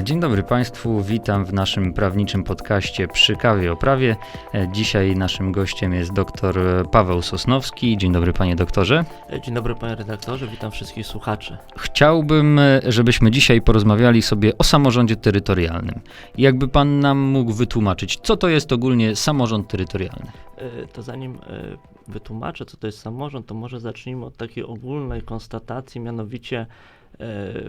Dzień dobry Państwu, witam w naszym prawniczym podcaście Przy kawie o prawie. Dzisiaj naszym gościem jest dr Paweł Sosnowski. Dzień dobry Panie doktorze. Dzień dobry Panie redaktorze, witam wszystkich słuchaczy. Chciałbym, żebyśmy dzisiaj porozmawiali sobie o samorządzie terytorialnym. Jakby Pan nam mógł wytłumaczyć, co to jest ogólnie samorząd terytorialny? E, To zanim e, wytłumaczę, co to jest samorząd, to może zacznijmy od takiej ogólnej konstatacji, mianowicie e,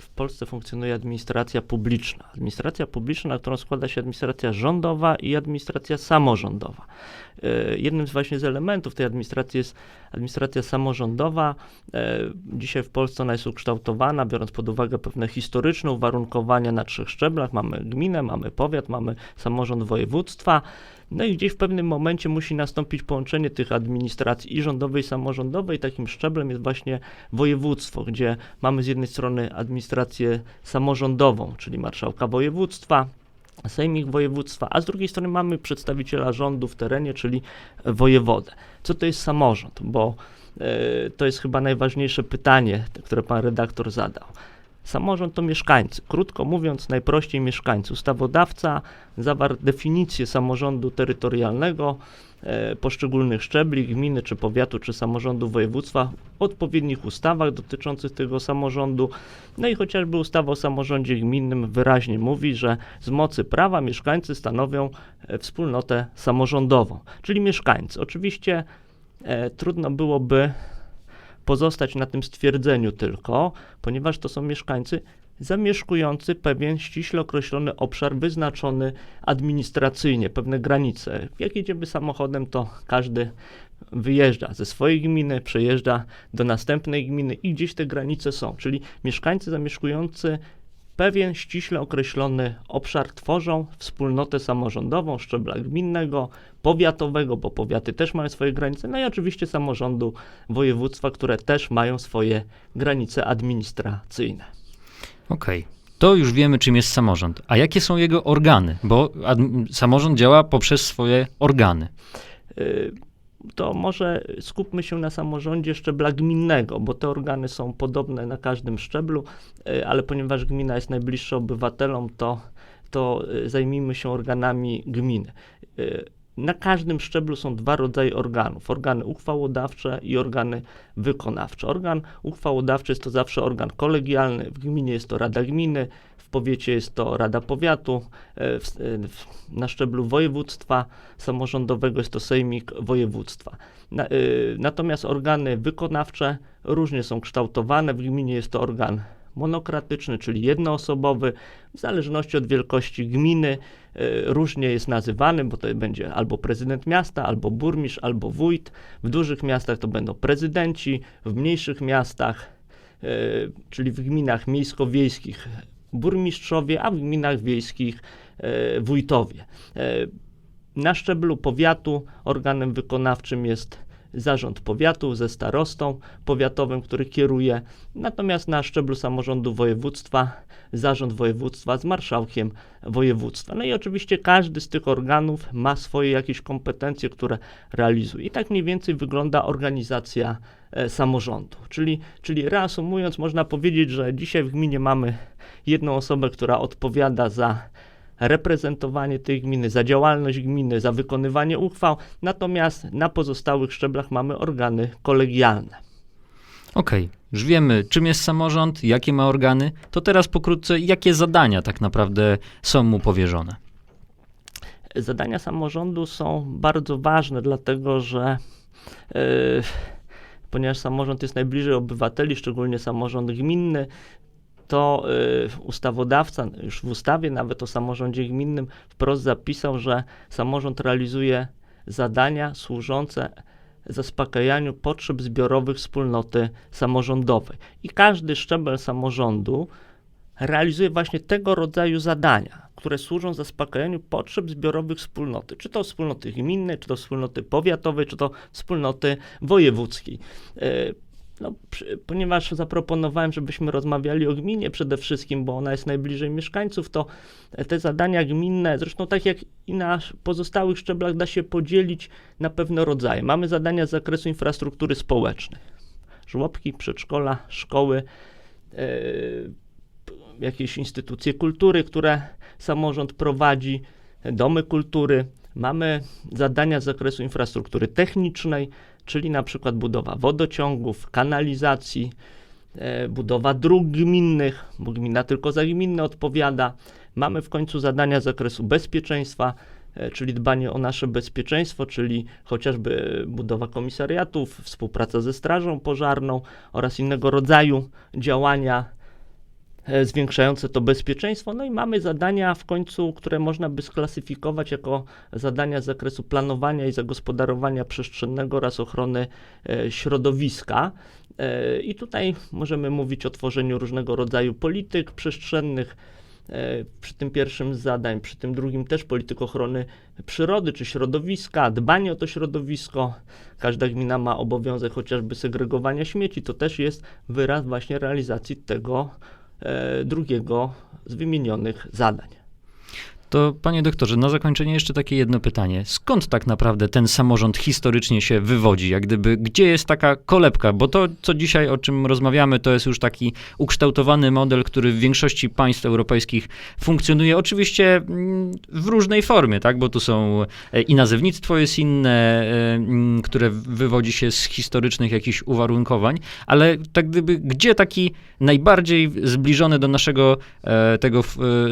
w Polsce funkcjonuje administracja publiczna. Administracja publiczna, na którą składa się administracja rządowa i administracja samorządowa. E, Jednym z właśnie z elementów tej administracji jest administracja samorządowa. E, Dzisiaj w Polsce ona jest ukształtowana, biorąc pod uwagę pewne historyczne uwarunkowania na trzech szczeblach. Mamy gminę, mamy powiat, mamy samorząd województwa. No i gdzieś w pewnym momencie musi nastąpić połączenie tych administracji i rządowej, i samorządowej. Takim szczeblem jest właśnie województwo, gdzie mamy z jednej strony administrację samorządową, czyli marszałka województwa, sejmik województwa, a z drugiej strony mamy przedstawiciela rządu w terenie, czyli wojewodę. Co to jest samorząd? Bo e, to jest chyba najważniejsze pytanie, które pan redaktor zadał. Samorząd to mieszkańcy. Krótko mówiąc, najprościej mieszkańcy. Ustawodawca zawarł definicję samorządu terytorialnego, e, poszczególnych szczebli, gminy, czy powiatu, czy samorządu województwa w odpowiednich ustawach dotyczących tego samorządu. No i chociażby ustawa o samorządzie gminnym wyraźnie mówi, że z mocy prawa mieszkańcy stanowią e, wspólnotę samorządową, czyli mieszkańcy. Oczywiście e, trudno byłoby pozostać na tym stwierdzeniu tylko, ponieważ to są mieszkańcy zamieszkujący pewien ściśle określony obszar wyznaczony administracyjnie, pewne granice. Jak jedziemy samochodem, to każdy wyjeżdża ze swojej gminy, przejeżdża do następnej gminy i gdzieś te granice są. Czyli mieszkańcy zamieszkujący pewien ściśle określony obszar tworzą wspólnotę samorządową szczebla gminnego, powiatowego, bo powiaty też mają swoje granice, no i oczywiście samorządu województwa, które też mają swoje granice administracyjne. Okej. To już wiemy, czym jest samorząd. A jakie są jego organy? Bo samorząd działa poprzez swoje organy. Y, To może skupmy się na samorządzie szczebla gminnego, bo te organy są podobne na każdym szczeblu, y, ale ponieważ gmina jest najbliższa obywatelom, to, to y, zajmijmy się organami gminy. Na każdym szczeblu są dwa rodzaje organów: organy uchwałodawcze i organy wykonawcze. Organ uchwałodawczy jest to zawsze organ kolegialny, w gminie jest to Rada Gminy, w powiecie jest to Rada Powiatu, e, w, e, w, na szczeblu województwa samorządowego jest to Sejmik Województwa. Na, y, natomiast organy wykonawcze różnie są kształtowane. W gminie jest to organ monokratyczny, czyli jednoosobowy, w zależności od wielkości gminy różnie jest nazywany, bo to będzie albo prezydent miasta, albo burmistrz, albo wójt. W dużych miastach to będą prezydenci, w mniejszych miastach, y, czyli w gminach miejsko-wiejskich burmistrzowie, a w gminach wiejskich y, wójtowie. Na szczeblu powiatu organem wykonawczym jest zarząd powiatu ze starostą powiatowym, który kieruje, natomiast na szczeblu samorządu województwa zarząd województwa z marszałkiem województwa. No i oczywiście każdy z tych organów ma swoje jakieś kompetencje, które realizuje. I tak mniej więcej wygląda organizacja e, samorządu. Czyli, czyli reasumując, można powiedzieć, że dzisiaj w gminie mamy jedną osobę, która odpowiada za reprezentowanie tej gminy, za działalność gminy, za wykonywanie uchwał, natomiast na pozostałych szczeblach mamy organy kolegialne. Okej, już wiemy, czym jest samorząd, jakie ma organy. To teraz pokrótce, jakie zadania tak naprawdę są mu powierzone? Zadania samorządu są bardzo ważne, dlatego że yy, ponieważ samorząd jest najbliżej obywateli, szczególnie samorząd gminny, to y, ustawodawca już w ustawie nawet o samorządzie gminnym wprost zapisał, że samorząd realizuje zadania służące zaspokajaniu potrzeb zbiorowych wspólnoty samorządowej. I każdy szczebel samorządu realizuje właśnie tego rodzaju zadania, które służą zaspokajaniu potrzeb zbiorowych wspólnoty, czy to wspólnoty gminnej, czy to wspólnoty powiatowej, czy to wspólnoty wojewódzkiej. No, przy, ponieważ zaproponowałem, żebyśmy rozmawiali o gminie przede wszystkim, bo ona jest najbliżej mieszkańców, to te zadania gminne, zresztą tak jak i na pozostałych szczeblach, da się podzielić na pewne rodzaje. Mamy zadania z zakresu infrastruktury społecznej. Żłobki, przedszkola, szkoły, yy, jakieś instytucje kultury, które samorząd prowadzi, domy kultury. Mamy zadania z zakresu infrastruktury technicznej, czyli na przykład budowa wodociągów, kanalizacji, e, budowa dróg gminnych, bo gmina tylko za gminne odpowiada. Mamy w końcu zadania z zakresu bezpieczeństwa, e, czyli dbanie o nasze bezpieczeństwo, czyli chociażby budowa komisariatów, współpraca ze Strażą Pożarną oraz innego rodzaju działania zwiększające to bezpieczeństwo. No i mamy zadania w końcu, które można by sklasyfikować jako zadania z zakresu planowania i zagospodarowania przestrzennego oraz ochrony e, środowiska. E, I tutaj możemy mówić o tworzeniu różnego rodzaju polityk przestrzennych. e, Przy tym pierwszym zadań, przy tym drugim też polityk ochrony przyrody czy środowiska, dbanie o to środowisko. Każda gmina ma obowiązek chociażby segregowania śmieci. To też jest wyraz właśnie realizacji tego e, drugiego z wymienionych zadań. To panie doktorze, na zakończenie jeszcze takie jedno pytanie. Skąd tak naprawdę ten samorząd historycznie się wywodzi? Jak gdyby, gdzie jest taka kolebka? Bo to, co dzisiaj o czym rozmawiamy, to jest już taki ukształtowany model, który w większości państw europejskich funkcjonuje. Oczywiście mm, w różnej formie, tak? Bo tu są e, i nazewnictwo jest inne, e, mm, które wywodzi się z historycznych jakichś uwarunkowań, ale tak gdyby, gdzie taki najbardziej zbliżony do naszego e, tego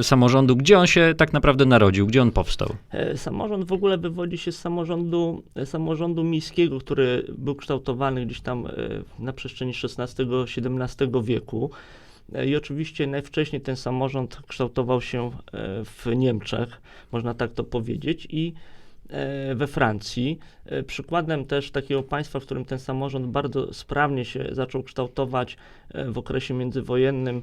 samorządu, gdzie on się tak naprawdę narodził, gdzie on powstał? E, Samorząd w ogóle wywodzi się z samorządu, e, samorządu miejskiego, który był kształtowany gdzieś tam e, na przestrzeni XVI-XVII wieku. I oczywiście najwcześniej ten samorząd kształtował się w Niemczech, można tak to powiedzieć, i we Francji. Przykładem też takiego państwa, w którym ten samorząd bardzo sprawnie się zaczął kształtować w okresie międzywojennym,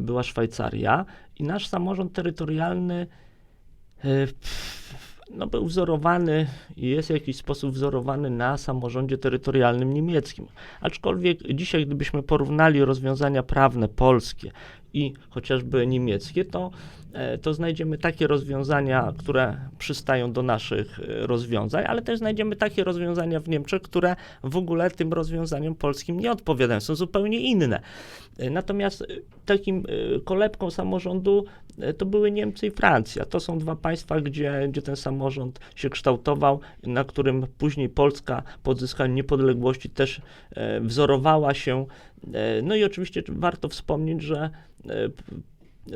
była Szwajcaria. I nasz samorząd terytorialny e, no, był wzorowany i jest w jakiś sposób wzorowany na samorządzie terytorialnym niemieckim. Aczkolwiek dzisiaj, gdybyśmy porównali rozwiązania prawne polskie i chociażby niemieckie, to, e, to znajdziemy takie rozwiązania, które przystają do naszych e, rozwiązań, ale też znajdziemy takie rozwiązania w Niemczech, które w ogóle tym rozwiązaniom polskim nie odpowiadają, są zupełnie inne. E, Natomiast e, takim e, kolebką samorządu e, to były Niemcy i Francja. To są dwa państwa, gdzie, gdzie ten samorząd się kształtował, na którym później Polska po odzyskaniu niepodległości też e, wzorowała się. E, no i oczywiście warto wspomnieć, że e,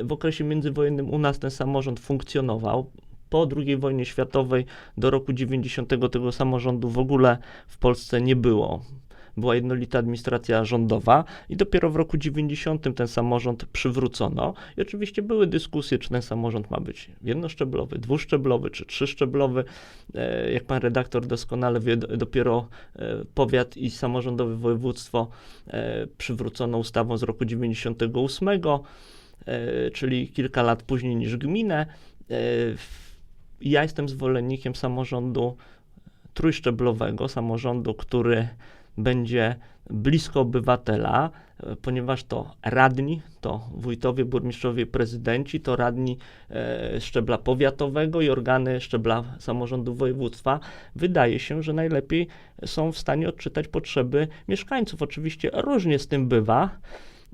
w okresie międzywojennym u nas ten samorząd funkcjonował. Po II wojnie światowej do roku 90 tego samorządu w ogóle w Polsce nie było była jednolita administracja rządowa i dopiero w roku 90 ten samorząd przywrócono. I oczywiście były dyskusje, czy ten samorząd ma być jednoszczeblowy, dwuszczeblowy czy trzyszczeblowy. E, Jak pan redaktor doskonale wie, do- dopiero e, powiat i samorządowe województwo e, przywrócono ustawą z roku 98, e, czyli kilka lat później niż gminę. E, Ja jestem zwolennikiem samorządu trójszczeblowego, samorządu, który będzie blisko obywatela, e, ponieważ to radni, to wójtowie, burmistrzowie, prezydenci, to radni e, szczebla powiatowego i organy szczebla samorządu województwa, wydaje się, że najlepiej są w stanie odczytać potrzeby mieszkańców. Oczywiście różnie z tym bywa.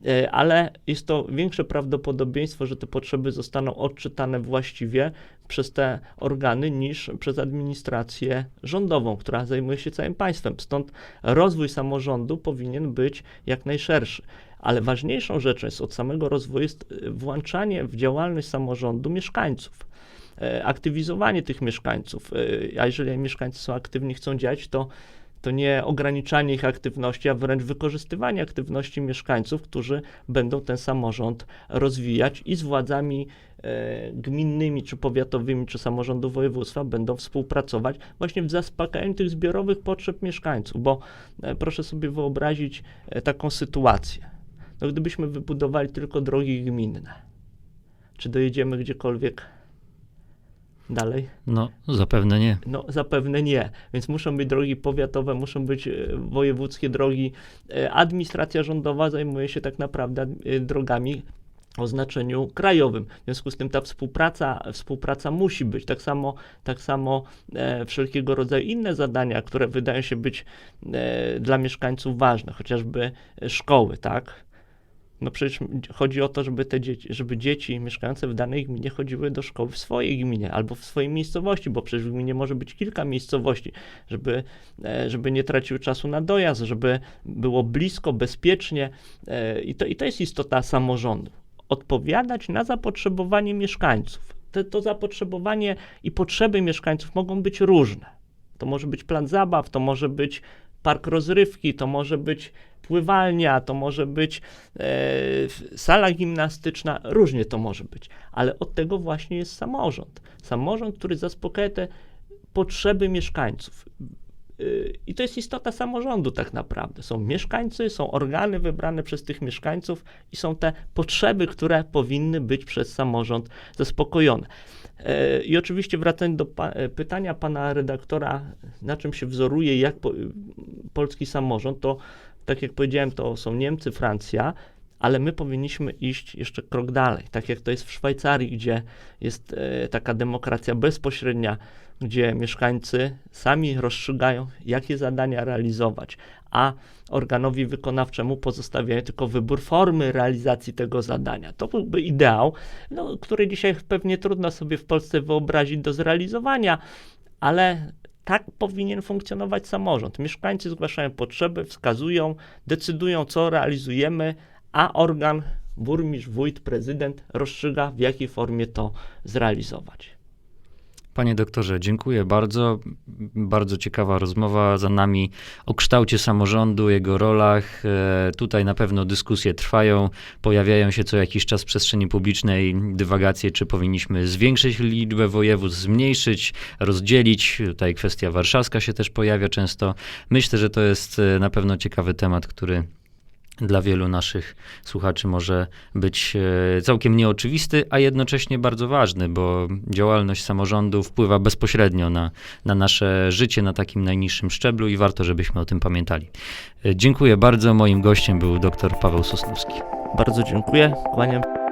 E, Ale jest to większe prawdopodobieństwo, że te potrzeby zostaną odczytane właściwie przez te organy niż przez administrację rządową, która zajmuje się całym państwem. Stąd rozwój samorządu powinien być jak najszerszy. Ale ważniejszą rzeczą jest od samego rozwoju jest y, włączanie w działalność samorządu mieszkańców. e, Aktywizowanie tych mieszkańców. e, A jeżeli mieszkańcy są aktywni, chcą działać, to to nie ograniczanie ich aktywności, a wręcz wykorzystywanie aktywności mieszkańców, którzy będą ten samorząd rozwijać i z władzami e, gminnymi, czy powiatowymi, czy samorządu województwa będą współpracować właśnie w zaspokajaniu tych zbiorowych potrzeb mieszkańców, bo e, proszę sobie wyobrazić e, taką sytuację. No, gdybyśmy wybudowali tylko drogi gminne, czy dojedziemy gdziekolwiek dalej? No, zapewne nie. No, zapewne nie. Więc muszą być drogi powiatowe, muszą być e, wojewódzkie drogi. E, Administracja rządowa zajmuje się tak naprawdę e, drogami o znaczeniu krajowym. W związku z tym ta współpraca, współpraca musi być. Tak samo, tak samo e, wszelkiego rodzaju inne zadania, które wydają się być e, dla mieszkańców ważne, chociażby szkoły, tak? No przecież chodzi o to, żeby te dzieci, żeby dzieci mieszkające w danej gminie chodziły do szkoły w swojej gminie albo w swojej miejscowości, bo przecież w gminie może być kilka miejscowości, żeby, e, żeby nie traciły czasu na dojazd, żeby było blisko, bezpiecznie e, i to, i to jest istota samorządu. Odpowiadać na zapotrzebowanie mieszkańców. Te, to zapotrzebowanie i potrzeby mieszkańców mogą być różne. To może być plan zabaw, to może być park rozrywki, to może być pływalnia, to może być e, sala gimnastyczna, różnie to może być, ale od tego właśnie jest samorząd. Samorząd, który zaspokaja te potrzeby mieszkańców. Y, I to jest istota samorządu tak naprawdę. Są mieszkańcy, są organy wybrane przez tych mieszkańców i są te potrzeby, które powinny być przez samorząd zaspokojone. E, I oczywiście wracając do pa- e, pytania pana redaktora, na czym się wzoruje jak po, y, polski samorząd, to tak jak powiedziałem, to są Niemcy, Francja, ale my powinniśmy iść jeszcze krok dalej, tak jak to jest w Szwajcarii, gdzie jest e, taka demokracja bezpośrednia, gdzie mieszkańcy sami rozstrzygają, jakie zadania realizować, a organowi wykonawczemu pozostawiają tylko wybór formy realizacji tego zadania. To byłby ideał, no, który dzisiaj pewnie trudno sobie w Polsce wyobrazić do zrealizowania, ale tak powinien funkcjonować samorząd. Mieszkańcy zgłaszają potrzeby, wskazują, decydują, co realizujemy, a organ, burmistrz, wójt, prezydent rozstrzyga, w jakiej formie to zrealizować. Panie doktorze, dziękuję bardzo. Bardzo ciekawa rozmowa za nami o kształcie samorządu, jego rolach. E, Tutaj na pewno dyskusje trwają, pojawiają się co jakiś czas w przestrzeni publicznej dywagacje, czy powinniśmy zwiększyć liczbę województw, zmniejszyć, rozdzielić. Tutaj kwestia warszawska się też pojawia często. Myślę, że to jest e, na pewno ciekawy temat, który dla wielu naszych słuchaczy może być e, całkiem nieoczywisty, a jednocześnie bardzo ważny, bo działalność samorządu wpływa bezpośrednio na, na nasze życie na takim najniższym szczeblu i warto, żebyśmy o tym pamiętali. E, Dziękuję bardzo. Moim gościem był dr Paweł Sosnowski. Bardzo dziękuję, kłaniam.